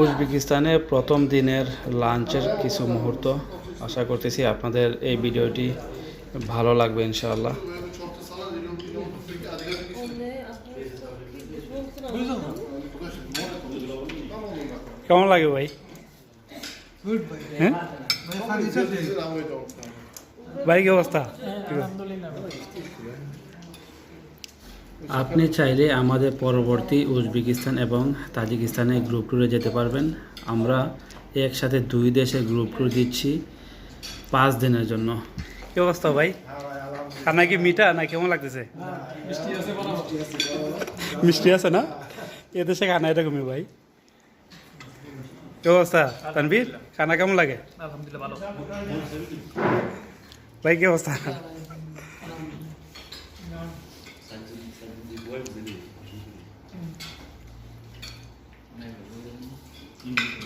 উজবেকিস্তানে প্রথম দিনের লাঞ্চের কিছু মুহূর্ত। আশা করতেছি আপনাদের এই ভিডিওটি ভালো লাগবে ইনশাআল্লাহ। কেমন লাগে ভাই? হ্যাঁ? ভাই কি অবস্থা? আপনি চাইলে আমাদের পরবর্তী উজবেকিস্তান এবং তাজিকিস্তানের গ্রুপ ট্যুরে যেতে পারবেন। আমরা একসাথে দুই দেশের গ্রুপ ট্যুর দিচ্ছি পাঁচ দিনের জন্য। কি অবস্থা ভাই? খানা কি মিঠা? না কেমন লাগতেছে? মিষ্টি আছে না? এদেশে খানা এরকমই ভাই। কি অবস্থা? তানভীর খানা কেমন লাগে? আলহামদুলিল্লাহ ভালো। ভাই কি অবস্থা? vous dévoile, vous allez. Mm.